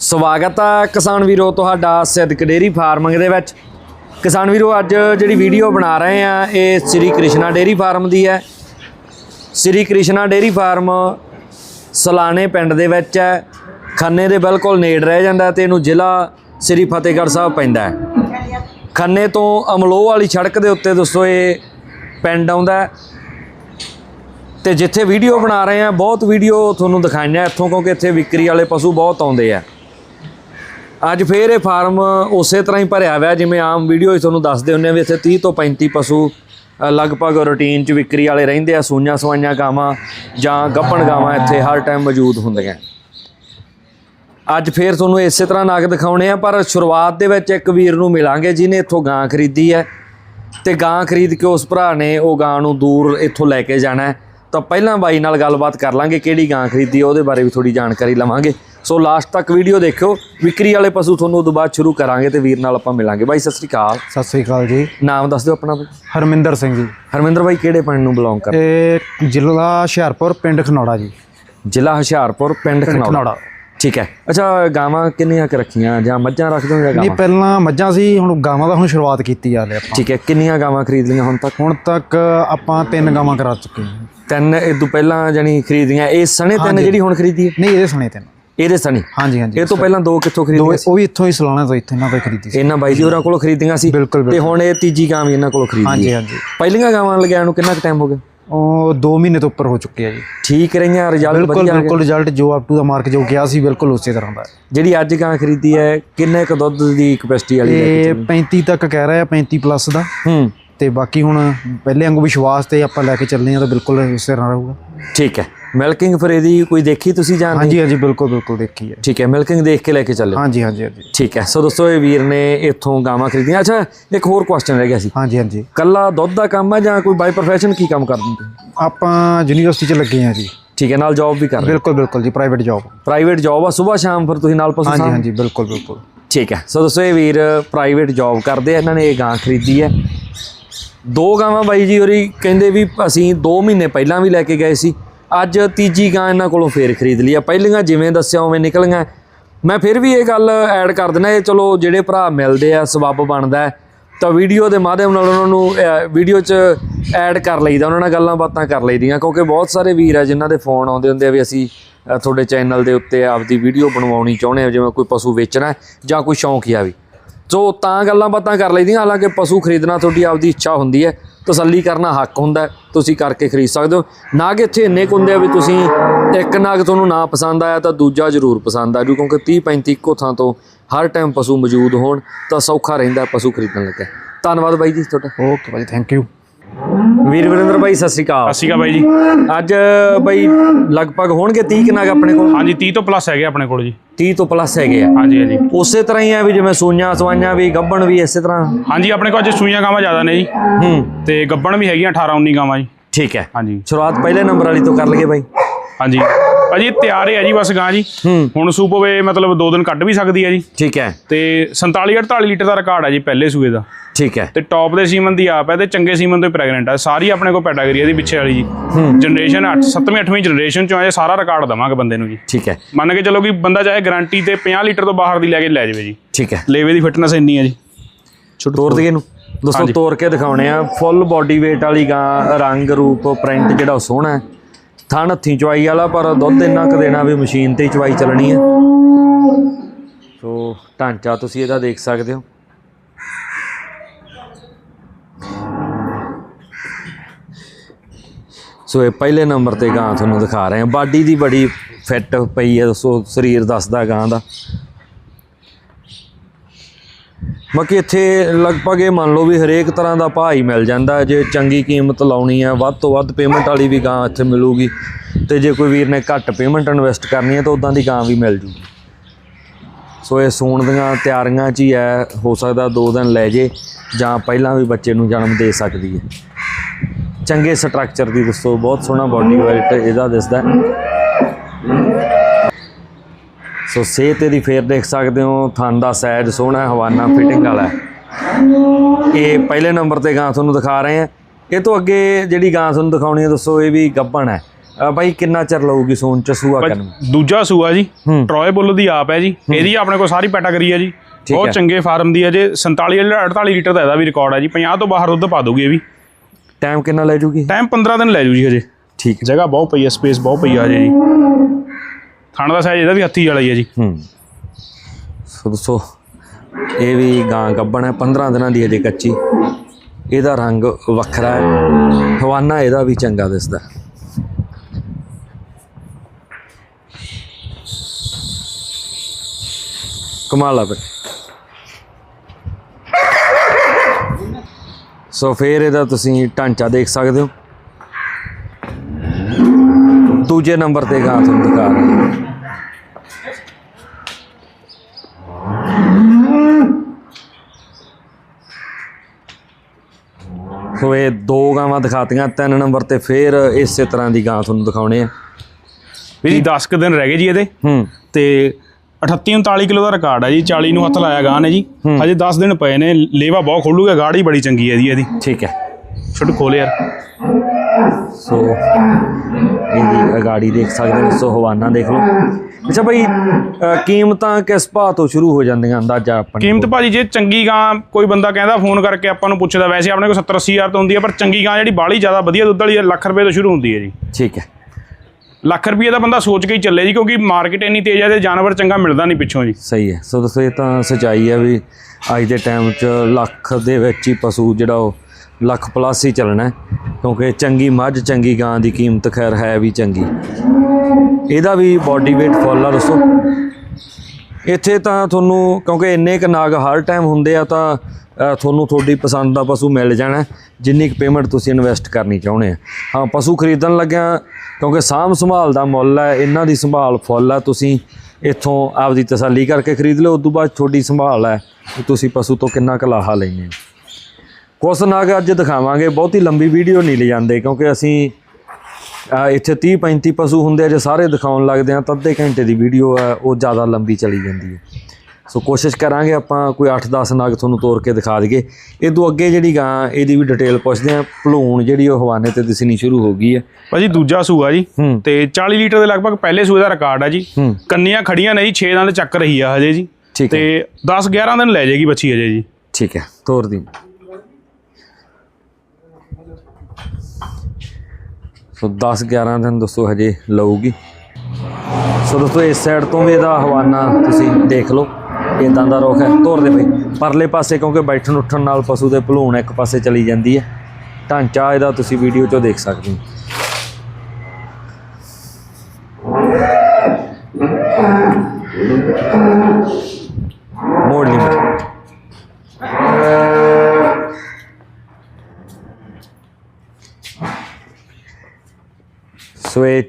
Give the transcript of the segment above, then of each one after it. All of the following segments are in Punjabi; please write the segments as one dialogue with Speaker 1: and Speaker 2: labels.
Speaker 1: ਸਵਾਗਤ ਹੈ ਕਿਸਾਨ ਵੀਰੋ ਤੁਹਾਡਾ ਸਿੱਧਕ ਡੇਰੀ ਫਾਰਮਿੰਗ ਦੇ ਵਿੱਚ। ਕਿਸਾਨ ਵੀਰੋ, ਅੱਜ ਜਿਹੜੀ ਵੀਡੀਓ ਬਣਾ ਰਹੇ ਆ, ਇਹ ਸ੍ਰੀ ਕ੍ਰਿਸ਼ਨਾ ਡੇਰੀ ਫਾਰਮ ਦੀ ਹੈ। ਸ੍ਰੀ ਕ੍ਰਿਸ਼ਨਾ ਡੇਰੀ ਫਾਰਮ ਸਲਾਣੇ ਪਿੰਡ ਦੇ ਵਿੱਚ ਹੈ। ਖੰਨੇ ਦੇ ਬਿਲਕੁਲ ਨੇੜ ਰਹਿ ਜਾਂਦਾ ਤੇ ਇਹਨੂੰ ਜ਼ਿਲ੍ਹਾ ਸ੍ਰੀ ਫਤਿਹਗੜ੍ਹ ਸਾਹਿਬ ਪੈਂਦਾ ਹੈ। ਖੰਨੇ ਤੋਂ ਅਮਲੋਹ ਵਾਲੀ ਸੜਕ ਦੇ ਉੱਤੇ ਦੋਸਤੋ, ਇਹ ਪਿੰਡ ਆਉਂਦਾ ਹੈ। ਤੇ ਜਿੱਥੇ ਵੀਡੀਓ ਬਣਾ ਰਹੇ ਆ, ਬਹੁਤ ਵੀਡੀਓ ਤੁਹਾਨੂੰ ਦਿਖਾਈਆਂ ਇੱਥੋਂ, ਕਿਉਂਕਿ ਇੱਥੇ ਵਿਕਰੀ ਵਾਲੇ ਪਸ਼ੂ ਬਹੁਤ ਆਉਂਦੇ ਆ। ਅੱਜ ਫੇਰ ਇਹ ਫਾਰਮ ਉਸੇ ਤਰ੍ਹਾਂ ਹੀ ਭਰਿਆ ਹੋਇਆ, ਜਿਵੇਂ ਆਮ ਵੀਡੀਓ 'ਚ ਤੁਹਾਨੂੰ ਦੱਸਦੇ ਹੁੰਦੇ ਆ ਵੀ ਇੱਥੇ 30 ਤੋਂ 35 ਪਸ਼ੂ ਲਗਭਗ ਰੂਟੀਨ 'ਚ ਵਿਕਰੀ ਵਾਲੇ ਰਹਿੰਦੇ ਆ, ਸੂਈਆਂ ਸਵਾਈਆਂ ਗਾਵਾਂ ਜਾਂ ਗੱਪਣ ਗਾਵਾਂ ਇੱਥੇ ਹਰ ਟਾਈਮ ਮੌਜੂਦ ਹੁੰਦੀਆਂ। ਅੱਜ ਫੇਰ ਤੁਹਾਨੂੰ ਇਸੇ ਤਰ੍ਹਾਂ ਨਾਗ ਦਿਖਾਉਣੇ ਆ, ਪਰ ਸ਼ੁਰੂਆਤ ਦੇ ਵਿੱਚ ਇੱਕ ਵੀਰ ਨੂੰ ਮਿਲਾਂਗੇ ਜਿਹਨੇ ਇੱਥੋਂ ਗਾਂ ਖਰੀਦੀ ਹੈ ਤੇ ਗਾਂ ਖਰੀਦ ਕੇ ਉਸ ਭਰਾ ਨੇ ਉਹ ਗਾਂ ਨੂੰ ਦੂਰ ਇੱਥੋਂ ਲੈ ਕੇ ਜਾਣਾ ਹੈ। ਤਾਂ ਪਹਿਲਾਂ ਬਾਈ ਨਾਲ ਗੱਲਬਾਤ ਕਰ ਲਾਂਗੇ ਕਿਹੜੀ ਗਾਂ ਖਰੀਦੀ ਉਹਦੇ ਬਾਰੇ ਵੀ ਥੋੜੀ ਜਾਣਕਾਰੀ ਲਵਾਂਗੇ। ਸੋ ਲਾਸਟ ਤੱਕ ਵੀਡੀਓ ਦੇਖਿਓ ਵਿਕਰੀ ਵਾਲੇ ਪਸ਼ੂ ਤੁਹਾਨੂੰ ਉਦੋਂ ਬਾਅਦ ਸ਼ੁਰੂ ਕਰਾਂਗੇ ਤੇ ਵੀਰ ਨਾਲ ਆਪਾਂ ਮਿਲਾਂਗੇ। ਬਾਈ ਸਤਿ ਸ੍ਰੀ ਅਕਾਲ।
Speaker 2: ਸਤਿ ਸ੍ਰੀ ਅਕਾਲ ਜੀ।
Speaker 1: ਨਾਮ ਦੱਸ ਦਿਓ ਆਪਣਾ।
Speaker 2: ਹਰਮਿੰਦਰ ਸਿੰਘ ਜੀ।
Speaker 1: ਹਰਮਿੰਦਰ ਬਾਈ ਕਿਹੜੇ ਪਿੰਡ ਨੂੰ ਬਿਲੋਂਗ ਕਰ
Speaker 2: ਇਹ ਜ਼ਿਲ੍ਹਾ ਹੁਸ਼ਿਆਰਪੁਰ ਪਿੰਡ ਖਨੌੜਾ ਜੀ।
Speaker 1: ਜ਼ਿਲ੍ਹਾ ਹੁਸ਼ਿਆਰਪੁਰ ਪਿੰਡ ਖਨੌੜਾ। ਠੀਕ ਹੈ। ਅੱਛਾ ਗਾਵਾਂ ਕਿੰਨੀਆਂ ਕੁ ਰੱਖੀਆਂ? ਜਾਂ ਮੱਝਾਂ ਰੱਖਦੇ ਹੋ ਜਾਂ
Speaker 2: ਨਹੀਂ
Speaker 1: ਗਾਵਾਂ?
Speaker 2: ਪਹਿਲਾਂ ਮੱਝਾਂ ਸੀ ਹੁਣ ਗਾਵਾਂ ਦਾ ਹੁਣ ਸ਼ੁਰੂਆਤ ਕੀਤੀ ਆ ਲੈ ਆਪਾਂ।
Speaker 1: ਠੀਕ ਹੈ ਕਿੰਨੀਆਂ ਗਾਵਾਂ ਖਰੀਦ ਲਈਆਂ ਹੁਣ ਤੱਕ?
Speaker 2: ਹੁਣ ਤੱਕ ਆਪਾਂ ਤਿੰਨ ਗਾਵਾਂ ਕਰਾ ਚੁੱਕੇ ਹਾਂ।
Speaker 1: ਤਿੰਨ ਇਹ ਤੋਂ ਪਹਿਲਾਂ ਜਾਨੀ ਖਰੀਦੀਆਂ ਇਹ ਸਣੇ ਤਿੰਨ ਜਿਹੜੀ ਹੁਣ ਖਰੀਦੀ ਹੈ?
Speaker 2: ਨਹੀਂ ਇਹਦੇ ਸੁਣੇ ਤਿੰਨ।
Speaker 1: ਇਹਦੇ ਸਣੀ?
Speaker 2: ਹਾਂਜੀ ਹਾਂਜੀ
Speaker 1: ਇਹ ਤੋਂ ਪਹਿਲਾਂ ਦੋ ਕਿੱਥੋਂ ਖਰੀਦੀਆਂ ਸੀ?
Speaker 2: ਉਹ ਵੀ ਇੱਥੋਂ ਹੀ ਸਲਾਣਾ ਤੋਂ ਇੱਥੇ ਇਹਨਾਂ ਤੋਂ ਖਰੀਦੀ ਸੀ।
Speaker 1: ਇਹਨਾਂ ਬਾਈ ਜੀ ਹੋਰਾਂ ਕੋਲੋਂ ਖਰੀਦੀਆਂ ਸੀ ਤੇ ਹੁਣ ਇਹ ਤੀਜੀ ਗਾਂ ਵੀ ਇਹਨਾਂ ਕੋਲੋਂ ਖਰੀਦੀ
Speaker 2: ਹਾਂਜੀ ਹਾਂਜੀ।
Speaker 1: ਪਹਿਲੀਆਂ ਗਾਵਾਂ ਲਗਾਉਣ ਨੂੰ ਕਿੰਨਾ ਕੁ ਟਾਈਮ ਹੋ ਗਿਆ?
Speaker 2: ਉਹ 2 ਮਹੀਨੇ ਤੋਂ ਉੱਪਰ ਹੋ ਚੁੱਕੇ ਆ ਜੀ।
Speaker 1: ਠੀਕ ਰਹੀਆਂ ਰਿਜ਼ਲਟ
Speaker 2: ਬਿਲਕੁਲ
Speaker 1: ਵਧੀਆ
Speaker 2: ਬਿਲਕੁਲ ਰਿਜ਼ਲਟ ਜੋ ਅਪ ਟੂ ਦਾ ਮਾਰਕ ਜੋ ਗਿਆ ਸੀ ਬਿਲਕੁਲ ਉਸੇ ਤਰ੍ਹਾਂ ਦਾ। ਹੈ।
Speaker 1: ਜਿਹੜੀ ਅੱਜ ਗਾਂ ਖਰੀਦੀ ਹੈ ਕਿੰਨੇ ਕੁ ਦੁੱਧ ਦੀ ਕਪੈਸਿਟੀ ਵਾਲੀ ਲੈ ਕੇ
Speaker 2: ਇਹ 35 ਤੱਕ ਕਹਿ ਰਿਹਾ 35 ਪਲੱਸ ਦਾ।
Speaker 1: ਹੂੰ।
Speaker 2: ਤੇ ਬਾਕੀ ਹੁਣ ਪਹਿਲੇ ਵਾਂਗੂ ਵਿਸ਼ਵਾਸ ਤੇ ਆਪਾਂ ਲੈ ਕੇ ਚੱਲਦੇ ਆ ਤਾਂ ਬਿਲਕੁਲ ਇਸੇ ਤਰ੍ਹਾਂ ਰਹੂਗਾ।
Speaker 1: ਠੀਕ ਹੈ। ਮਿਲਕਿੰਗ ਫਿਰ ਇਹਦੀ ਕੋਈ ਦੇਖੀ ਤੁਸੀਂ ਜਾਣਦੇ
Speaker 2: ਹਾਂਜੀ ਹਾਂਜੀ ਬਿਲਕੁਲ ਬਿਲਕੁਲ ਦੇਖੀ ਹੈ।
Speaker 1: ਠੀਕ ਹੈ ਮਿਲਕਿੰਗ ਦੇਖ ਕੇ ਲੈ ਕੇ ਚੱਲਿਓ
Speaker 2: ਹਾਂਜੀ ਹਾਂਜੀ ਹਾਂਜੀ।
Speaker 1: ਠੀਕ ਹੈ ਸੋ ਦੋਸਤੋ ਇਹ ਵੀਰ ਨੇ ਇੱਥੋਂ ਗਾਵਾਂ ਖਰੀਦੀਆਂ। ਅੱਛਾ ਇੱਕ ਹੋਰ ਕੁਐਸਚਨ ਰਹਿ ਗਿਆ ਸੀ।
Speaker 2: ਹਾਂਜੀ ਹਾਂਜੀ।
Speaker 1: ਕੱਲਾ ਦੁੱਧ ਦਾ ਕੰਮ ਹੈ ਜਾਂ ਕੋਈ ਬਾਈ ਪ੍ਰੋਫੈਸ਼ਨ ਕੀ ਕੰਮ ਕਰਦੇ ਹੋ?
Speaker 2: ਆਪਾਂ ਯੂਨੀਵਰਸਿਟੀ ਚ ਲੱਗੇ ਆ ਜੀ।
Speaker 1: ਠੀਕ ਹੈ ਨਾਲ ਜੌਬ ਵੀ ਕਰ ਰਹੇ
Speaker 2: ਬਿਲਕੁਲ ਬਿਲਕੁਲ ਜੀ ਪ੍ਰਾਈਵੇਟ ਜੌਬ
Speaker 1: ਪ੍ਰਾਈਵੇਟ ਜੌਬ ਆ ਸਵੇਰ ਸ਼ਾਮ ਫਿਰ ਤੁਸੀਂ ਨਾਲ ਪਸ਼ੂ
Speaker 2: ਹਾਂਜੀ ਹਾਂਜੀ ਬਿਲਕੁਲ ਬਿਲਕੁਲ।
Speaker 1: ਠੀਕ ਹੈ ਸੋ ਦੋਸਤੋ ਇਹ ਵੀਰ ਪ੍ਰਾਈਵੇਟ ਜੌਬ ਕਰਦੇ ਆ ਇਹਨਾਂ ਨੇ ਇਹ ਗਾਂ ਖਰੀਦੀ ਹੈ। ਦੋ ਗਾਵਾਂ ਬਾਈ ਜੀ ਹੋਰੀ ਕਹਿੰਦੇ ਵੀ ਅਸੀਂ 2 ਮਹੀਨੇ ਪਹਿਲਾਂ ਵੀ ਲੈ ਕੇ ਗਏ ਸੀ। ਅੱਜ ਤੀਜੀ ਗਾਂ ਇਹਨਾਂ ਕੋਲੋਂ ਫੇਰ ਖਰੀਦ ਲਈ ਆ। ਪਹਿਲੀਆਂ ਜਿਵੇਂ ਦੱਸਿਆ ਉਵੇਂ ਨਿਕਲੀਆਂ। ਮੈਂ ਫਿਰ ਵੀ ਇਹ ਗੱਲ ਐਡ ਕਰ ਦਿੰਦਾ, ਇਹ ਚਲੋ ਜਿਹੜੇ ਭਰਾ ਮਿਲਦੇ ਆ, ਸਬੱਬ ਬਣਦਾ ਤਾਂ ਵੀਡੀਓ ਦੇ ਮਾਧਿਅਮ ਨਾਲ ਉਹਨਾਂ ਨੂੰ ਵੀਡੀਓ 'ਚ ਐਡ ਕਰ ਲਈਦਾ, ਉਹਨਾਂ ਨਾਲ ਗੱਲਾਂ ਬਾਤਾਂ ਕਰ ਲਈਦੀਆਂ, ਕਿਉਂਕਿ ਬਹੁਤ ਸਾਰੇ ਵੀਰ ਆ ਜਿਨ੍ਹਾਂ ਦੇ ਫੋਨ ਆਉਂਦੇ ਹੁੰਦੇ ਆ ਵੀ ਅਸੀਂ ਤੁਹਾਡੇ ਚੈਨਲ ਦੇ ਉੱਤੇ ਆਪਦੀ ਵੀਡੀਓ ਬਣਵਾਉਣੀ ਚਾਹੁੰਦੇ ਆ, ਜਿਵੇਂ ਕੋਈ ਪਸ਼ੂ ਵੇਚਣਾ ਜਾਂ ਕੋਈ ਸ਼ੌਂਕ ਆ ਵੀ। ਸੋ ਤਾਂ ਗੱਲਾਂ ਬਾਤਾਂ ਕਰ ਲਈਦੀਆਂ, ਹਾਲਾਂਕਿ ਪਸ਼ੂ ਖਰੀਦਣਾ ਤੁਹਾਡੀ ਆਪਦੀ ਇੱਛਾ ਹੁੰਦੀ ਹੈ। ਤਸੱਲੀ ਕਰਨਾ ਹੱਕ ਹੁੰਦਾ ਤੁਸੀਂ ਕਰਕੇ ਖਰੀਦ ਸਕਦੇ ਹੋ। ਨਾਗ ਇੱਥੇ ਇੰਨੇ ਕੁ ਹੁੰਦੇ ਆ ਵੀ ਤੁਸੀਂ ਇੱਕ ਨਾਗ ਤੁਹਾਨੂੰ ਨਾ ਪਸੰਦ ਆਇਆ ਤਾਂ ਦੂਜਾ ਜ਼ਰੂਰ ਪਸੰਦ ਆ ਜੂ ਕਿਉਂਕਿ 30 35 ਇੱਕੋ ਥਾਂ ਤੋਂ ਹਰ ਟਾਈਮ ਪਸ਼ੂ ਮੌਜੂਦ ਹੋਣ ਤਾਂ ਸੌਖਾ ਰਹਿੰਦਾ ਪਸ਼ੂ ਖਰੀਦਣ ਲੱਗਾ। ਧੰਨਵਾਦ ਬਾਈ ਜੀ ਤੁਹਾਡਾ।
Speaker 2: ਓਕੇ ਭਾਜੀ ਥੈਂਕ ਯੂ
Speaker 1: ਵੀਰ ਵਰਿੰਦਰ ਬਾਈ ਸਤਿ ਸ਼੍ਰੀ ਅਕਾਲ।
Speaker 3: ਸਤਿ ਸ਼੍ਰੀ ਅਕਾਲ ਬਾਈ ਜੀ।
Speaker 1: ਅੱਜ ਬਾਈ ਲਗਭਗ ਹੋਣਗੇ 30 ਕੁ ਨਾਗ ਆਪਣੇ ਕੋਲ?
Speaker 3: ਹਾਂਜੀ 30 ਤੋਂ ਪਲੱਸ ਹੈਗੇ ਆਪਣੇ ਕੋਲ ਜੀ।
Speaker 1: 30 ਤੋਂ ਪਲੱਸ ਹੈਗੇ ਆ।
Speaker 3: ਹਾਂਜੀ ਹਾਂਜੀ।
Speaker 1: ਉਸੇ ਤਰ੍ਹਾਂ ਹੀ ਆ ਵੀ ਜਿਵੇਂ ਸੂਈਆਂ ਸਵਾਈਆਂ ਵੀ ਗੱਬਣ ਵੀ ਇਸੇ ਤਰ੍ਹਾਂ।
Speaker 3: ਹਾਂਜੀ ਆਪਣੇ ਕੋਲ ਅੱਜ ਸੂਈਆਂ ਗਾਵਾਂ ਜ਼ਿਆਦਾ ਨੇ ਜੀ।
Speaker 1: ਹੂੰ।
Speaker 3: ਤੇ ਗੱਬਣ ਵੀ ਹੈਗੀਆਂ 18 19 ਗਾਵਾਂ ਜੀ।
Speaker 1: ਠੀਕ ਹੈ।
Speaker 3: ਹਾਂਜੀ।
Speaker 1: ਸ਼ੁਰੂਆਤ ਪਹਿਲੇ ਨੰਬਰ ਵਾਲੀ ਤੋਂ ਕਰ ਲਈਏ ਬਾਈ।
Speaker 3: ਹਾਂਜੀ। ਭਾਜੀ ਤਿਆਰ ਹੈ ਜੀ ਬਸ ਗਾਂ ਜੀ। ਹੁਣ ਸੂਪ ਹੋਵੇ ਮਤਲਬ ਦੋ ਦਿਨ ਕੱਢ ਵੀ ਸਕਦੀ ਹੈ ਜੀ।
Speaker 1: ਠੀਕ ਹੈ।
Speaker 3: ਤੇ 47 48 ਲੀਟਰ ਦਾ ਰਿਕਾਰਡ ਹੈ ਜੀ ਪਹਿਲੇ ਸੂਏ ਦਾ।
Speaker 1: ਠੀਕ ਹੈ।
Speaker 3: ਤੇ ਟੌਪ ਦੇ ਸੀਮਨ ਦੀ ਆਪ ਹੈ ਤੇ ਚੰਗੇ ਸੀਮਨ ਤੋਂ ਪ੍ਰੈਗਨੈਂਟ ਹੈ ਸਾਰੀ ਆਪਣੇ ਕੋਲ ਪੈਟਾਗਰੀ ਦੀ ਪਿੱਛੇ ਵਾਲੀ ਜੀ। ਜਨਰੇਸ਼ਨ 8 7ਵੀਂ 8ਵੀਂ ਜਨਰੇਸ਼ਨ ਚੋਂ ਆਏ ਸਾਰਾ ਰਿਕਾਰਡ ਦਵਾਂਗੇ ਬੰਦੇ ਨੂੰ ਜੀ।
Speaker 1: ਠੀਕ ਹੈ।
Speaker 3: ਮੰਨ ਕੇ ਚੱਲੋ ਕਿ ਬੰਦਾ ਚਾਹੇ ਗਾਰੰਟੀ ਤੇ 50 ਲੀਟਰ ਤੋਂ ਬਾਹਰ ਦੀ ਲੈ ਕੇ ਲੈ ਜਾਵੇ ਜੀ।
Speaker 1: ਠੀਕ ਹੈ।
Speaker 3: ਲੇਵੇ ਦੀ ਫਿਟਨੈਸ ਇੰਨੀ ਹੈ ਜੀ।
Speaker 1: ਤੋਰ ਦਈਏ ਨੂੰ ਦੋਸਤੋ। ਤੋਰ ਕੇ ਦਿਖਾਉਣੇ ਆ। ਫੁੱਲ ਬਾਡੀ weight ਵਾਲੀ ਗਾਂ ਰੰਗ ਰੂਪ ਪ੍ਰਿੰਟ ਜਿਹੜਾ ਉਹ ਸੋਹਣਾ ਹੈ। ਥਣ ਹੱਥੀਂ ਚਵਾਈ ਵਾਲਾ, ਪਰ ਦੁੱਧ ਇੰਨਾ ਕੁ ਦੇਣਾ ਵੀ ਮਸ਼ੀਨ ਤੇ ਹੀ ਚਵਾਈ ਚੱਲਣੀ ਹੈ। ਸੋ ਢਾਂਚਾ ਤੁਸੀਂ ਇਹਦਾ ਦੇਖ ਸਕਦੇ ਹੋ। ਸੋ ਇਹ ਪਹਿਲੇ ਨੰਬਰ ਤੇ ਗਾਂ ਤੁਹਾਨੂੰ ਦਿਖਾ ਰਹੇ ਹਾਂ। ਬਾਡੀ ਦੀ ਬੜੀ ਫਿੱਟ ਪਈ ਹੈ, ਸੋ ਸਰੀਰ ਦੱਸਦਾ ਗਾਂ ਦਾ। ਬਾਕੀ ਇੱਥੇ ਲਗਭਗ ਇਹ ਮੰਨ ਲਓ ਵੀ ਹਰੇਕ ਤਰ੍ਹਾਂ ਦਾ ਭਾਅ ਹੀ ਮਿਲ ਜਾਂਦਾ ਜੇ ਚੰਗੀ ਕੀਮਤ ਲਾਉਣੀ ਹੈ, ਵੱਧ ਤੋਂ ਵੱਧ ਪੇਮੈਂਟ ਵਾਲੀ ਵੀ ਗਾਂ ਇੱਥੇ ਮਿਲੂਗੀ। ਤੇ ਜੇ ਕੋਈ ਵੀਰ ਨੇ ਘੱਟ ਪੇਮੈਂਟ ਇਨਵੈਸਟ ਕਰਨੀ ਹੈ, ਤਾਂ ਉਦਾਂ ਦੀ ਗਾਂ ਵੀ ਮਿਲ ਜੂਗੀ। ਸੋ ਇਹ ਸੂਣ ਦੀਆਂ ਤਿਆਰੀਆਂ 'ਚ ਹੀ ਹੈ, ਹੋ ਸਕਦਾ ਦੋ ਦਿਨ ਲੈ ਜੇ, ਜਾਂ ਪਹਿਲਾਂ ਵੀ ਬੱਚੇ ਨੂੰ ਜਨਮ ਦੇ ਸਕਦੀ ਹੈ। ਚੰਗੇ ਸਟਰਕਚਰ ਦੀ ਦੱਸੋ, ਬਹੁਤ ਸੋਹਣਾ ਬਾਡੀ weight ਇਹਦਾ ਦਿਸਦਾ ਸੋ ਸਿਹਤ ਇਹਦੀ ਫੇਰ ਦੇਖ ਸਕਦੇ ਹੋ ਥਣ ਦਾ ਸਾਈਜ਼ ਸੋਹਣਾ ਹਵਾਨਾ ਫਿਟਿੰਗ ਵਾਲਾ ਇਹ ਪਹਿਲੇ ਨੰਬਰ ਤੇ ਗਾਂ ਤੁਹਾਨੂੰ ਦਿਖਾ ਰਹੇ ਹਾਂ। ਇਹ ਤੋਂ ਅੱਗੇ ਜਿਹੜੀ ਗਾਂ ਤੁਹਾਨੂੰ ਦਿਖਾਉਣੀ ਹੈ ਦੱਸੋ ਇਹ ਵੀ ਗੱਭਣ ਹੈ। ਬਾਈ ਕਿੰਨਾ ਚਿਰ ਲਊਗੀ ਸੂਣ ਚ ਸੂਆ ਕਰਨ?
Speaker 3: ਦੂਜਾ ਸੂਆ ਜੀ। ਟਰੋਏ ਬੁੱਲ ਦੀ ਆਪ ਹੈ ਜੀ। ਇਹਦੀ ਆਪਣੇ ਕੋਲ ਸਾਰੀ ਪੈਟਾਗਰੀ ਹੈ ਜੀ। ਬਹੁਤ ਚੰਗੇ ਫਾਰਮ ਦੀ ਹੈ ਜੇ। 47 ਜਾਂ 48 ਲੀਟਰ ਦਾ ਇਹਦਾ ਵੀ ਰਿਕਾਰਡ ਹੈ ਜੀ। 50 ਤੋਂ ਬਾਹਰ ਦੁੱਧ ਪਾ ਦੂਗੀ ਇਹ ਵੀ।
Speaker 1: ਟਾਈਮ ਕਿੰਨਾ ਲੈ ਜੂਗੀ?
Speaker 3: ਟਾਈਮ 15 ਦਿਨ ਲੈ ਜੂ ਜੀ ਹਜੇ।
Speaker 1: ਠੀਕ
Speaker 3: ਜਗ੍ਹਾ ਬਹੁਤ ਪਈ ਹੈ ਸਪੇਸ ਬਹੁਤ ਪਈ ਹਜੇ ਜੀ। ਥਣ ਦਾ ਸਾਈਜ਼ ਇਹਦਾ ਵੀ ਹੱਥੀ ਵਾਲਾ ਹੀ ਹੈ ਜੀ।
Speaker 1: ਹੂੰ। ਸੋ ਦੋਸਤੋ, ਇਹ ਵੀ ਗਾਂ ਗੱਬਣ ਹੈ 15 ਦਿਨਾਂ ਦੀ ਅਜੇ ਕੱਚੀ। ਇਹਦਾ ਰੰਗ ਵੱਖਰਾ ਹੈ। ਹਵਾਨਾ ਇਹਦਾ ਵੀ ਚੰਗਾ ਦਿਸਦਾ ਕਮਾਲ ਆ ਬਈ। ਸੋ ਫੇਰ ਇਹਦਾ ਤੁਸੀਂ ਢਾਂਚਾ ਦੇਖ ਸਕਦੇ ਹੋ। ਦੂਜੇ ਨੰਬਰ ਤੇ ਗਾਂ ਤੁਹਾਨੂੰ ਦਿਖਾ ਰਹੇ ਸੋ ਇਹ ਦੋ ਗਾਵਾਂ ਦਿਖਾਤੀਆਂ ਤਿੰਨ ਨੰਬਰ ਤੇ ਫੇਰ ਇਸੇ ਤਰ੍ਹਾਂ ਦੀ ਗਾਂ ਤੁਹਾਨੂੰ ਦਿਖਾਉਣੇ ਆ।
Speaker 3: ਵੀ ਜੀ 10 ਕੁ ਦਿਨ ਰਹਿ ਗਏ ਜੀ ਇਹਦੇ।
Speaker 1: ਹੂੰ।
Speaker 3: ਤੇ 38 39 ਕਿਲੋ ਦਾ ਰਿਕਾਰਡ ਹੈ ਜੀ 40 ਨੂੰ ਹੱਥ ਲਾਇਆ ਗਾਂ ਨੇ ਜੀ। ਹਜੇ 10 ਦਿਨ ਪਏ ਨੇ ਲੇਵਾ ਬਹੁਤ ਖੋਲੂਗਾ ਗਾੜੀ ਬੜੀ ਚੰਗੀ ਹੈ ਜੀ ਇਹਦੀ।
Speaker 1: ਠੀਕ ਹੈ।
Speaker 3: ਛੁੱਟ ਖੋਲ ਯਾਰ।
Speaker 1: ਸੋ ਇਹਦੀ ਅਗਾੜੀ ਦੇਖ ਸਕਦੇ ਹੋ ਸੋ ਹਵਾਨਾ ਦੇਖ ਲਓ। ਅੱਛਾ ਭਾਈ ਅ, ਕੀਮਤਾਂ ਕਿਸ ਭਾਅ ਤੋਂ ਸ਼ੁਰੂ ਹੋ ਜਾਂਦੀਆਂ ਅੰਦਾਜ਼ਾ ਆਪਾਂ
Speaker 3: ਕੀਮਤ ਭਾਜੀ ਜੇ ਚੰਗੀ ਗਾਂ ਕੋਈ ਬੰਦਾ ਕਹਿੰਦਾ ਫੋਨ ਕਰਕੇ ਆਪਾਂ ਨੂੰ ਪੁੱਛਦਾ ਵੈਸੇ ਆਪਣੇ ਕੋਲ 70 80 ਹਜ਼ਾਰ ਤੋਂ ਹੁੰਦੀ ਹੈ ਪਰ ਚੰਗੀ ਗਾਂ ਜਿਹੜੀ ਬਾਹਲੀ ਜ਼ਿਆਦਾ ਵਧੀਆ ਦੁੱਧ ਵਾਲੀ ਹੈ ਲੱਖ ਰੁਪਏ ਤੋਂ ਸ਼ੁਰੂ ਹੁੰਦੀ ਹੈ ਜੀ।
Speaker 1: ਠੀਕ ਹੈ।
Speaker 3: ਲੱਖ ਰੁਪਏ ਦਾ ਬੰਦਾ ਸੋਚ ਕੇ ਹੀ ਚੱਲੇ ਜੀ ਕਿਉਂਕਿ ਮਾਰਕੀਟ ਇੰਨੀ ਤੇਜ਼ ਹੈ ਤੇ ਜਾਨਵਰ ਚੰਗਾ ਮਿਲਦਾ ਨਹੀਂ ਪਿੱਛੋਂ ਜੀ।
Speaker 1: ਸਹੀ ਹੈ। ਸੋ ਦੋਸਤੋ ਇਹ ਤਾਂ ਸਚਾਈ ਹੈ ਵੀ ਅੱਜ ਦੇ ਟਾਈਮ 'ਚ ਲੱਖ ਦੇ ਵਿੱਚ ਹੀ ਪਸ਼ੂ ਜਿਹੜਾ ਉਹ ਲੱਖ ਪਲੱਸ ਹੀ ਚੱਲਣਾ ਕਿਉਂਕਿ ਚੰਗੀ ਮੱਝ, ਚੰਗੀ ਗਾਂ ਦੀ ਕੀਮਤ ਖੈਰ ਹੈ ਵੀ ਚੰਗੀ। ਇਹਦਾ ਵੀ ਬਾਡੀ weight ਫੁੱਲ ਆ ਦੋਸਤੋ ਇੱਥੇ ਤਾਂ ਤੁਹਾਨੂੰ, ਕਿਉਂਕਿ ਇੰਨੇ ਕ ਨਾਗ ਹਰ ਟਾਈਮ ਹੁੰਦੇ ਆ, ਤਾਂ ਤੁਹਾਨੂੰ ਤੁਹਾਡੀ ਪਸੰਦ ਦਾ ਪਸ਼ੂ ਮਿਲ ਜਾਣਾ ਜਿੰਨੀ ਕੁ ਪੇਮੈਂਟ ਤੁਸੀਂ ਇਨਵੈਸਟ ਕਰਨੀ ਚਾਹੁੰਦੇ ਆ। ਹਾਂ, ਪਸ਼ੂ ਖਰੀਦਣ ਲੱਗਿਆ, ਕਿਉਂਕਿ ਸਾਂਭ ਸੰਭਾਲ ਦਾ ਮੁੱਲ ਹੈ, ਇਹਨਾਂ ਦੀ ਸੰਭਾਲ ਫੁੱਲ ਆ, ਤੁਸੀਂ ਇੱਥੋਂ ਆਪਦੀ ਤਸੱਲੀ ਕਰਕੇ ਖਰੀਦ ਲਓ ਉਸ ਤੋਂ ਬਾਅਦ ਤੁਹਾਡੀ ਸੰਭਾਲ ਹੈ ਕਿ ਤੁਸੀਂ ਪਸ਼ੂ ਤੋਂ ਕਿੰਨਾ ਕੁ ਲਾਹਾ ਲੈਣੇ ਹੋ। ਕੁਛ ਨਾਗ ਅੱਜ ਦਿਖਾਵਾਂਗੇ ਬਹੁਤੀ ਲੰਬੀ ਵੀਡੀਓ ਨਹੀਂ ਲੈ ਜਾਂਦੇ ਕਿਉਂਕਿ ਅਸੀਂ ਇੱਥੇ 30 35 ਪਸ਼ੂ ਹੁੰਦੇ ਆ ਜੇ ਸਾਰੇ ਦਿਖਾਉਣ ਲੱਗਦੇ ਆ ਤਾਂ ਅੱਧੇ ਘੰਟੇ ਦੀ ਵੀਡੀਓ ਹੈ ਉਹ ਜ਼ਿਆਦਾ ਲੰਬੀ ਚਲੀ ਜਾਂਦੀ ਹੈ। ਸੋ ਕੋਸ਼ਿਸ਼ ਕਰਾਂਗੇ ਆਪਾਂ ਕੋਈ 8-10 ਨਾਗ ਤੁਹਾਨੂੰ ਤੋੜ ਕੇ ਦਿਖਾ ਦਈਏ। ਇਹ ਤੋਂ ਅੱਗੇ ਜਿਹੜੀ ਗਾਂ ਇਹਦੀ ਵੀ ਡਿਟੇਲ ਪੁੱਛਦੇ ਆ ਭਲੂਣ ਜਿਹੜੀ ਉਹ ਹਵਾਨੇ ਤੇ ਦਿਸਣੀ ਸ਼ੁਰੂ ਹੋ ਗਈ ਹੈ।
Speaker 3: ਭਾਜੀ ਦੂਜਾ ਸੂਆ ਜੀ ਤੇ 40 ਲੀਟਰ ਦੇ ਲਗਭਗ ਪਹਿਲੇ ਸੂਏ ਦਾ ਰਿਕਾਰਡ ਹੈ ਜੀ। ਕੰਨੀਆਂ ਖੜੀਆਂ ਨੇ ਜੀ 6 ਦੰਦ ਚੱਕ ਰਹੀ ਆ ਹਜੇ ਜੀ। ਤੇ 10 11 ਦਿਨ ਲੈ ਜਾਏਗੀ ਬੱਚੀ ਹਜੇ ਜੀ।
Speaker 1: ਠੀਕ ਹੈ ਤੋਰ ਦੀ। ਸੋ 10 11 ਦਿਨ ਦੋਸਤੋ ਹਜੇ ਲਊਗੀ। ਸੋ ਦੋਸਤੋ, ਇਸ ਸਾਈਡ ਤੋਂ ਵੀ ਇਹਦਾ ਹਵਾਨਾ ਤੁਸੀਂ ਦੇਖ ਲਓ ਇਦਾਂ ਦਾ ਰੁੱਖ ਹੈ। ਤੋਰ ਦੇ ਬਈ ਪਰਲੇ ਪਾਸੇ ਕਿਉਂਕਿ ਬੈਠਣ ਉੱਠਣ ਨਾਲ ਪਸ਼ੂ ਦੇ ਭਲੂਣ ਇੱਕ ਪਾਸੇ ਚਲੀ ਜਾਂਦੀ ਹੈ। ਢਾਂਚਾ ਇਹਦਾ ਤੁਸੀਂ ਵੀਡੀਓ 'ਚੋਂ ਦੇਖ ਸਕਦੇ ਹੋ।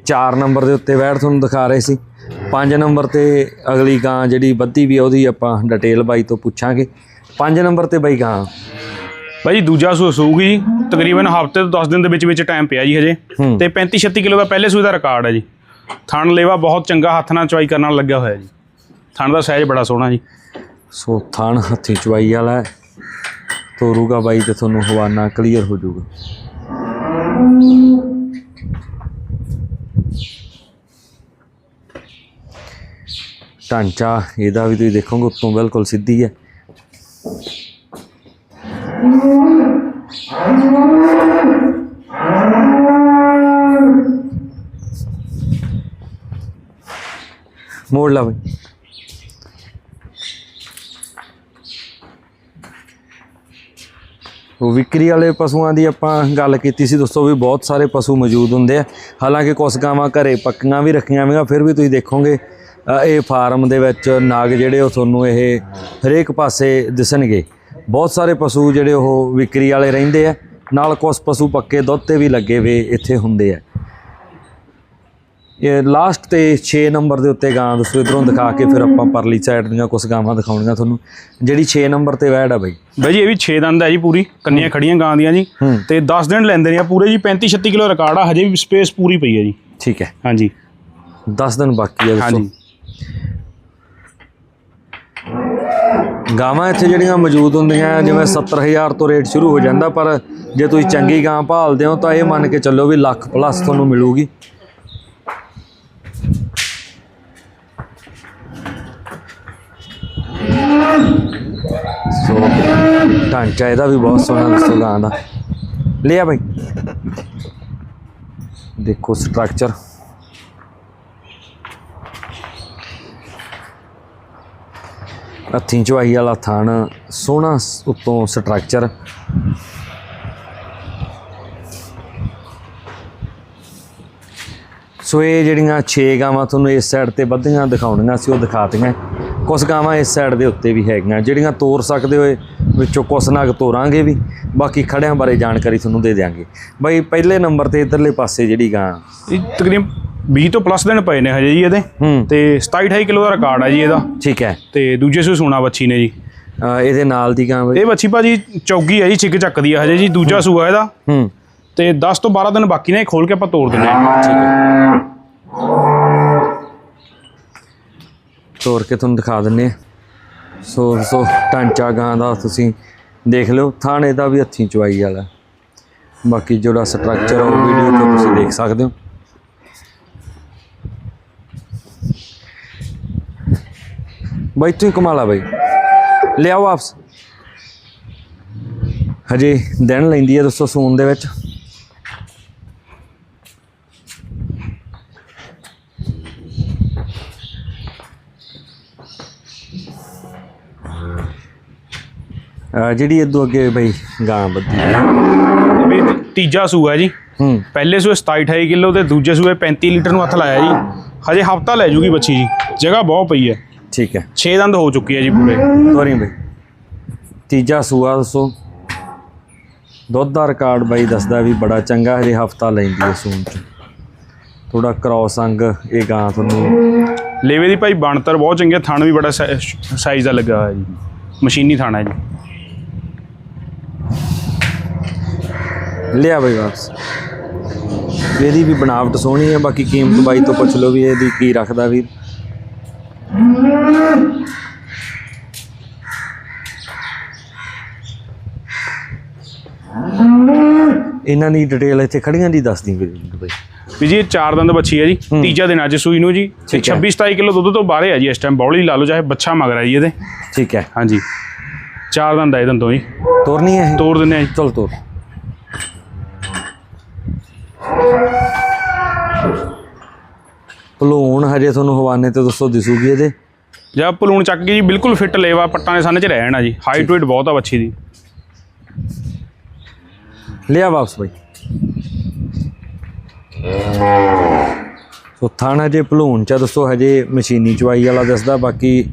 Speaker 1: 4 ਨੰਬਰ ਦੇ ਉੱਤੇ ਬੈਠ ਤੁਹਾਨੂੰ ਦਿਖਾ ਰਹੇ ਸੀ। 5 ਨੰਬਰ ਤੇ ਅਗਲੀ ਗਾਂ ਜਿਹੜੀ ਵੱਧੀ ਵੀ ਉਹਦੀ ਆਪਾਂ ਡਿਟੇਲ ਬਾਈ ਤੋਂ ਪੁੱਛਾਂਗੇ। 5 ਨੰਬਰ ਤੇ ਬਾਈ ਗਾਂ।
Speaker 3: ਭਾਜੀ ਦੂਜਾ ਸੂਆ ਸੂਗੀ ਜੀ। ਤਕਰੀਬਨ ਹਫ਼ਤੇ ਤੋਂ 10 ਦਿਨ ਦੇ ਵਿੱਚ ਵਿੱਚ ਟਾਈਮ ਪਿਆ ਜੀ ਹਜੇ। ਤੇ 35 36 ਕਿਲੋ ਦਾ ਪਹਿਲੇ ਸੂਏ ਦਾ ਰਿਕਾਰਡ ਹੈ ਜੀ। ਥਣ ਲੇਵਾ ਬਹੁਤ ਚੰਗਾ ਹੱਥ ਨਾਲ ਚਵਾਈ ਕਰਨ ਨਾਲ ਲੱਗਿਆ ਹੋਇਆ ਜੀ। ਥਣ ਦਾ ਸਾਈਜ਼ ਬੜਾ ਸੋਹਣਾ ਜੀ।
Speaker 1: ਸੋ ਥਾਣ ਹੱਥੀ ਚਵਾਈ ਵਾਲਾ ਹੈ। ਤੋਰੂਗਾ ਬਾਈ ਤੇ ਤੁਹਾਨੂੰ ਹਵਾਨਾ ਕਲੀਅਰ ਹੋ ਜਾਊਗਾ। ਢਾਂਚਾ ਇਹਦਾ ਵੀ ਤੁਸੀਂ ਦੇਖੋਗੇ ਉੱਤੋਂ ਬਿਲਕੁਲ ਸਿੱਧੀ ਹੈ। ਮੋੜ ਲਾ ਬਈ। ਵਿਕਰੀ ਵਾਲੇ ਪਸ਼ੂਆਂ ਦੀ ਆਪਾਂ ਗੱਲ ਕੀਤੀ ਸੀ ਦੋਸਤੋ, ਵੀ ਬਹੁਤ ਸਾਰੇ ਪਸ਼ੂ ਮੌਜੂਦ ਹੁੰਦੇ ਆ। ਹਾਲਾਂਕਿ ਕੁਝ ਗਾਵਾਂ ਘਰੇ ਪੱਕੀਆਂ ਵੀ ਰੱਖੀਆਂ ਹੋਈਆਂ ਫਿਰ ਵੀ ਤੁਸੀਂ ਦੇਖੋਗੇ ਇਹ ਫਾਰਮ ਦੇ ਵਿੱਚ ਨਾਗ ਜਿਹੜੇ ਉਹ ਤੁਹਾਨੂੰ ਇਹ ਹਰੇਕ ਪਾਸੇ ਦਿਸਣਗੇ। ਬਹੁਤ ਸਾਰੇ ਪਸ਼ੂ ਜਿਹੜੇ ਉਹ ਵਿਕਰੀ ਵਾਲੇ ਰਹਿੰਦੇ ਆ, ਨਾਲ ਕੁਝ ਪਸ਼ੂ ਪੱਕੇ ਦੁੱਧ ਤੇ ਵੀ ਲੱਗੇ ਵੇ ਇੱਥੇ ਹੁੰਦੇ ਆ। ਲਾਸਟ ਤੇ 6 ਨੰਬਰ ਦੇ ਉੱਤੇ ਗਾਂ ਦੋਸਤੋ ਇਧਰੋਂ ਦਿਖਾ ਕੇ ਫਿਰ ਆਪਾਂ ਪਰਲੀ ਸਾਈਡ ਦੀਆਂ ਕੁਝ ਗਾਵਾਂ ਦਿਖਾਉਣੀਆਂ ਤੁਹਾਨੂੰ। ਜਿਹੜੀ 6 ਨੰਬਰ ਤੇ ਵੈੜ ਆ ਬਈ।
Speaker 3: ਬਾਈ ਜੀ ਇਹ ਵੀ 6 ਦੰਦ ਹੈ ਜੀ ਪੂਰੀ ਕੰਨੀਆਂ ਖੜੀਆਂ ਗਾਂ ਦੀਆਂ ਜੀ।
Speaker 1: ਹੂੰ।
Speaker 3: ਤੇ 10 ਦਿਨ ਲੈਂਦੇ ਨੇ ਪੂਰੇ ਜੀ 35 36 ਕਿਲੋ ਰਿਕਾਰਡ ਆ ਹਜੇ ਵੀ ਸਪੇਸ ਪੂਰੀ ਪਈ ਹੈ ਜੀ।
Speaker 1: ਠੀਕ ਹੈ।
Speaker 3: ਹਾਂਜੀ।
Speaker 1: 10 ਦਿਨ ਬਾਕੀ ਆ ਦੋਸਤੋ
Speaker 3: ਹਾਂਜੀ।
Speaker 1: ਗਾਵਾਂ ਇੱਥੇ ਜਿਹੜੀਆਂ ਮੌਜੂਦ ਹੁੰਦੀਆਂ ਜਿਵੇਂ 70000 ਤੋਂ ਰੇਟ ਸ਼ੁਰੂ ਹੋ ਜਾਂਦਾ ਪਰ ਜੇ ਤੁਸੀਂ ਚੰਗੀ ਗਾਂ ਭਾਲਦੇ ਹੋ ਤਾਂ ਇਹ ਮੰਨ ਕੇ ਚੱਲੋ ਵੀ ਲੱਖ ਪਲੱਸ ਤੁਹਾਨੂੰ ਮਿਲੂਗੀ। ਸੋ, ਢਾਂਚਾ ਇਹਦਾ ਵੀ ਬਹੁਤ ਸੋਹਣਾ ਦੱਸੋ ਗਾਂ ਦਾ। ਲਿਆ ਬਾਈ। ਦੇਖੋ ਸਟਰਕਚਰ ਹੱਥੀਂ ਚਵਾਈ ਵਾਲਾ ਥਣ ਸੋਹਣਾ ਉੱਤੋਂ ਸਟਰਕਚਰ ਸੋ ਇਹ ਜਿਹੜੀਆਂ 6 ਗਾਵਾਂ ਤੁਹਾਨੂੰ ਇਸ ਸਾਈਡ ਤੇ ਵੱਧੀਆਂ ਦਿਖਾਉਣੀਆਂ ਸੀ, ਉਹ ਦਿਖਾਤੀਆਂ ਕੁਝ ਗਾਵਾਂ ਇਸ ਸਾਈਡ ਦੇ ਉੱਤੇ ਵੀ ਹੈਗੀਆਂ ਜਿਹੜੀਆਂ ਤੋਰ ਸਕਦੇ ਹੋਏ ਵਿੱਚੋਂ ਕੁਛ ਨਗ ਤੋਰਾਂਗੇ ਵੀ ਬਾਕੀ ਖੜਿਆਂ ਬਾਰੇ ਜਾਣਕਾਰੀ ਤੁਹਾਨੂੰ ਦੇ ਦਿਆਂਗੇ। ਬਾਈ ਪਹਿਲੇ ਨੰਬਰ ਤੇ ਇਧਰਲੇ ਪਾਸੇ ਜਿਹੜੀ ਗਾਂ।
Speaker 3: ਇਹ ਤਕਰੀਬਨ 20 ਤੋਂ ਪਲੱਸ ਦਿਨ ਪਏ ਨੇ ਹਜੇ ਜੀ ਇਹਦੇ ਤੇ 27 28 ਕਿਲੋ ਦਾ ਰਿਕਾਰਡ ਹੈ ਜੀ ਇਹਦਾ।
Speaker 1: ਠੀਕ ਹੈ।
Speaker 3: ਤੇ ਦੂਜੇ ਸੂ ਸੋਨਾ ਬੱਚੀ ਨੇ ਜੀ।
Speaker 1: ਇਹਦੇ ਨਾਲ ਦੀ ਗਾਂ
Speaker 3: ਇਹ ਬੱਚੀ ਭਾਜੀ ਚੌਗੀ ਹੈ ਜੀ ਛਿੱਕ ਚੱਕਦੀ ਹੈ ਹਜੇ ਜੀ ਦੂਜਾ ਸੂਆ ਇਹਦਾ।
Speaker 1: ਹੂੰ।
Speaker 3: ਤੇ 10 ਤੋਂ 12 ਦਿਨ ਬਾਕੀ ਨੇ ਇਹ ਖੋਲ ਕੇ ਆਪਾਂ ਤੋੜ ਦਿੰਦੇ ਹਾਂ।
Speaker 1: ਠੀਕ ਹੈ। ਤੋੜ ਕੇ ਤੁਹਾਨੂੰ ਦਿਖਾ ਦਿੰਨੇ ਆ ਸੋ ਸੋ, ਢਾਂਚਾ ਗਾਂ ਦਾ ਤੁਸੀਂ ਦੇਖ ਲਿਓ। ਥਾਣੇ ਦਾ ਵੀ ਹੱਥੀਂ ਚਵਾਈ ਵਾਲਾ। ਬਾਕੀ ਜਿਹੜਾ ਸਟਰਕਚਰ ਆ, ਉਹ ਵੀਡੀਓ 'ਚ ਤੁਸੀਂ ਦੇਖ ਸਕਦੇ ਹੋ। ਬਾਈ, ਤੂੰ ਕਮਾਲਾ ਬਾਈ। ਲਿਆਓ ਵਾਪਸ। ਹਜੇ ਦਿਨ ਲੈਂਦੀ ਹੈ ਦੋਸਤੋ ਸੂਨ ਦੇ ਵਿੱਚ। ਜਿਹੜੀ ਇਦੋਂ ਅੱਗੇ ਬਈ ਗਾਂ ਬੱਦੀ
Speaker 3: ਵੀ ਤੀਜਾ ਸੂਆ ਜੀ।
Speaker 1: ਹੂੰ।
Speaker 3: ਪਹਿਲੇ ਸੂਏ 27 28 ਕਿਲੋ ਤੇ ਦੂਜੇ ਸੂਏ 35 ਲੀਟਰ ਨੂੰ ਹੱਥ ਲਾਇਆ ਜੀ। ਹਜੇ ਹਫਤਾ ਲੈ ਜੂਗੀ ਬੱਚੀ ਜੀ। ਜਗ੍ਹਾ ਬਹੁਤ ਪਈ ਹੈ।
Speaker 1: ਠੀਕ ਹੈ।
Speaker 3: 6 ਦੰਦ ਹੋ ਚੁੱਕੀ ਹੈ ਜੀ ਪੂਰੇ।
Speaker 1: ਤੋਰੀ ਬਈ। ਤੀਜਾ ਸੂਆ ਦੱਸੋ। ਦੁੱਧ ਦਾ ਰਿਕਾਰਡ ਬਾਈ ਦੱਸਦਾ ਵੀ ਬੜਾ ਚੰਗਾ ਹਜੇ ਹਫਤਾ ਲੈਂਦੀ ਹੈ ਸੂਨ ਚ। ਥੋੜਾ ਕ੍ਰੋਸ ਅੰਗ ਇਹ ਗਾਂ ਤੁਹਾਨੂੰ
Speaker 3: ਲੇਵੇ ਦੀ ਭਾਈ ਬਣਤਰ ਬਹੁਤ ਚੰਗੀ ਹੈ। ਥਣ ਵੀ ਬੜਾ ਸਾਈਜ਼ ਦਾ ਲੱਗਾ ਹੋਇਆ ਜੀ। ਮਸ਼ੀਨੀ ਥਣ ਹੈ ਜੀ।
Speaker 1: ਲਿਆ ਬਈ ਵਾਪਸ। ਇਹਦੀ ਵੀ ਬਣਾਵਟ ਸੋਹਣੀ ਹੈ ਬਾਕੀ ਕੀਮਤ ਬਾਈ ਤੋਂ ਪੁੱਛ ਲਓ ਵੀ ਇਹਦੀ ਕੀ ਰੱਖਦਾ ਵੀਰ ਇਹਨਾਂ ਦੀ ਡਿਟੇਲ ਇੱਥੇ ਖੜੀਆਂ ਦੀ ਦੱਸਦੀ ਵੀਰ ਬਾਈ।
Speaker 3: ਵੀ ਜੀ ਇਹ ਚਾਰ ਦੰਦ ਬੱਚੀ ਹੈ ਜੀ ਤੀਜਾ ਦਿਨ ਅੱਜ ਸੂਈ ਨੂੰ ਜੀ ਤੇ
Speaker 1: ਠੀਕ ਹੈ।
Speaker 3: 26 27 ਕਿਲੋ ਦੁੱਧ ਤੋਂ ਬਾਹਰ ਹੈ ਜੀ ਇਸ ਟਾਈਮ ਬੌਲੀ ਲਾ ਲਓ ਚਾਹੇ ਬੱਚਾ ਮਗਰ ਹੈ ਜੀ ਇਹਦੇ।
Speaker 1: ਠੀਕ ਹੈ।
Speaker 3: ਹਾਂਜੀ। ਚਾਰ ਦੰਦ ਹੈ ਦੰਦੋਂ ਜੀ।
Speaker 1: ਤੋਰਨੀ ਹੈ
Speaker 3: ਤੋੜ ਦਿੰਦੇ ਆ ਜੀ।
Speaker 1: ਚਲ ਤੋਰ। ਭਲੂਣ ਹਜੇ ਤੁਹਾਨੂੰ ਹਵਾਨੇ ਤੇ ਦੱਸੋ ਦਿਸੂਗੀ ਇਹਦੇ?
Speaker 3: ਜਾਂ ਪਲੂਣ ਚੱਕ ਕੇ ਜੀ ਬਿਲਕੁਲ ਫਿੱਟ ਲੇਵਾ ਪੱਟਾਂ ਦੇ ਸਾਹਮਣੇ ਚ ਰਹਿਣ ਜੀ। ਹਾਈਟ ਵੇਟ ਬਹੁਤ ਆ ਬੱਚੀ ਦੀ।
Speaker 1: ਲਿਆ ਵਾਪਸ ਬਾਈ। ਸੋ ਥਣ ਹਜੇ ਭਲੂਣ ਚ ਦੱਸੋ ਹਜੇ ਮਸ਼ੀਨੀ ਚਵਾਈ ਵਾਲਾ ਦੱਸਦਾ ਬਾਕੀ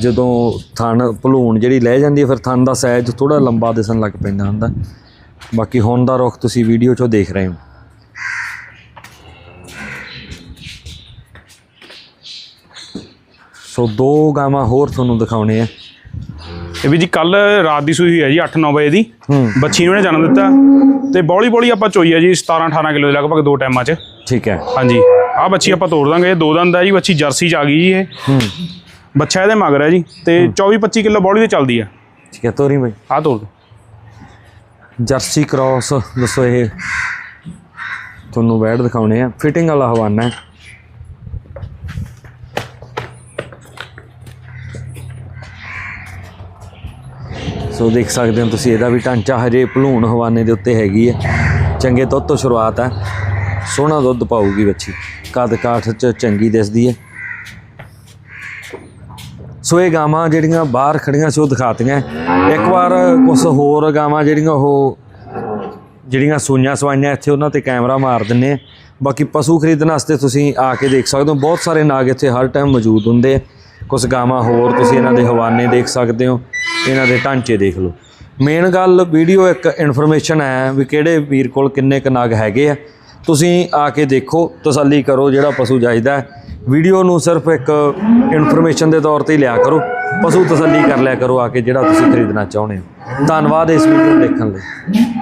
Speaker 1: ਜਦੋਂ ਥਣ ਭਲੂਣ ਜਿਹੜੀ ਲੈ ਜਾਂਦੀ ਹੈ ਫਿਰ ਥਣ ਦਾ ਸਾਈਜ਼ ਥੋੜਾ ਲੰਬਾ ਦਿਸਣ ਲੱਗ ਪੈਂਦਾ ਹੁੰਦਾ। ਬਾਕੀ ਹੁਣ ਦਾ ਰੁਖ ਤੁਸੀਂ ਵੀਡੀਓ 'ਚੋਂ ਦੇਖ ਰਹੇ ਹੋ। ਸੋ ਦੋ ਗਾਵਾਂ ਹੋਰ ਤੁਹਾਨੂੰ ਦਿਖਾਉਣੇ ਆ।
Speaker 3: ਇਹ ਵੀ ਜੀ ਕੱਲ ਰਾਤ ਦੀ ਸੂਈ ਹੋਈ ਹੈ ਜੀ 8-9 ਵਜੇ ਦੀ। ਬੱਚੀ ਨੂੰ ਇਹਨੇ ਜਨਮ ਦਿੱਤਾ। ਤੇ ਬੌਲੀ ਬੌਲੀ ਆਪਾਂ ਚੋਈ ਹੈ ਜੀ 17-18 ਕਿਲੋ ਦੇ ਲਗਭਗ ਦੋ ਟਾਈਮਾਂ 'ਚ।
Speaker 1: ਠੀਕ ਹੈ।
Speaker 3: ਹਾਂਜੀ। ਆਹ ਬੱਚੀ ਆਪਾਂ ਤੋੜ ਦਾਂਗੇ ਇਹ ਦੋ ਦੰਦ ਹੈ ਜੀ ਬੱਚੀ ਜਰਸੀ 'ਚ ਆ ਗਈ ਜੀ ਇਹ।
Speaker 1: ਹੂੰ।
Speaker 3: ਬੱਚਾ ਇਹਦੇ ਮਗਰ ਹੈ ਜੀ ਤੇ 24-25 ਕਿਲੋ ਬੌਲੀ ਤੇ ਚੱਲਦੀ ਹੈ
Speaker 1: ਠੀਕ ਹੈ ਤੋਰੀ ਬਾਈ।
Speaker 3: ਆਹ ਤੋੜ।
Speaker 1: ਜਰਸੀ ਕ੍ਰਾਸ ਦੱਸੋ ਇਹ। ਤੁਹਾਨੂੰ ਵੈਡ ਦਿਖਾਉਣੇ ਆ। ਫਿਟਿੰਗ ਵਾਲਾ ਹਵਾਨਾ ਹੈ। ਸੋ ਦੇਖ ਸਕਦੇ ਹੋ ਤੁਸੀਂ, ਇਹਦਾ ਵੀ ਢਾਂਚਾ ਹਜੇ ਭਲੂਣ ਹਵਾਨੇ ਦੇ ਉੱਤੇ ਹੈਗੀ ਹੈ। ਚੰਗੇ ਦੁੱਧ ਤੋਂ ਸ਼ੁਰੂਆਤ ਹੈ। ਸੋਹਣਾ ਦੁੱਧ ਪਾਊਗੀ ਬੱਚੀ ਕੱਦ ਕਾਠ ਚ ਚੰਗੀ ਦਿਸਦੀ ਹੈ। ਸੋ ਇਹ ਗਾਵਾਂ ਜਿਹੜੀਆਂ ਬਾਹਰ ਖੜੀਆਂ ਸੀ ਉਹ ਦਿਖਾਤੀਆਂ। ਇੱਕ ਵਾਰ ਕੁਝ ਹੋਰ ਗਾਵਾਂ ਜਿਹੜੀਆਂ ਉਹ, ਜਿਹੜੀਆਂ ਸੂਈਆਂ ਸਵਾਈਆਂ ਇੱਥੇ, ਉਹਨਾਂ ਤੇ ਕੈਮਰਾ ਮਾਰ ਦਿੰਨੇ ਆ ਬਾਕੀ ਪਸ਼ੂ ਖਰੀਦਣ ਵਾਸਤੇ ਤੁਸੀਂ ਆ ਕੇ ਦੇਖ ਸਕਦੇ ਹੋ। ਬਹੁਤ ਸਾਰੇ ਨਾਗ ਇੱਥੇ ਹਰ ਟਾਈਮ ਮੌਜੂਦ ਹੁੰਦੇ ਆ। ਕੁਝ ਗਾਵਾਂ ਹੋਰ ਤੁਸੀਂ ਇਹਨਾਂ ਦੇ ਹਵਾਨੇ ਦੇਖ ਸਕਦੇ ਹੋ। ਇਹਨਾਂ ਦੇ ਢਾਂਚੇ ਦੇਖ ਲਓ। ਮੇਨ ਗੱਲ ਵੀਡੀਓ ਇੱਕ ਇਨਫੋਰਮੇਸ਼ਨ ਹੈ ਵੀ ਕਿਹੜੇ ਵੀਰ ਕੋਲ ਕਿੰਨੇ ਕੁ ਨਾਗ ਹੈਗੇ ਆ। ਤੁਸੀਂ ਆ ਕੇ ਦੇਖੋ, ਤਸੱਲੀ ਕਰੋ ਜਿਹੜਾ ਪਸ਼ੂ ਚਾਹੀਦਾ ਵੀਡੀਓ ਨੂੰ ਸਿਰਫ ਇੱਕ ਇਨਫੋਰਮੇਸ਼ਨ ਦੇ ਤੌਰ ਤੇ ਲਿਆ ਕਰੋ। ਪਸ਼ੂ ਤਸੱਲੀ ਕਰ ਲਿਆ ਕਰੋ ਆ ਕੇ ਜਿਹੜਾ ਤੁਸੀਂ ਖਰੀਦਣਾ ਚਾਹੁੰਦੇ ਹੋ। ਧੰਨਵਾਦ ਇਸ ਵੀਡੀਓ ਨੂੰ ਦੇਖਣ ਲਈ।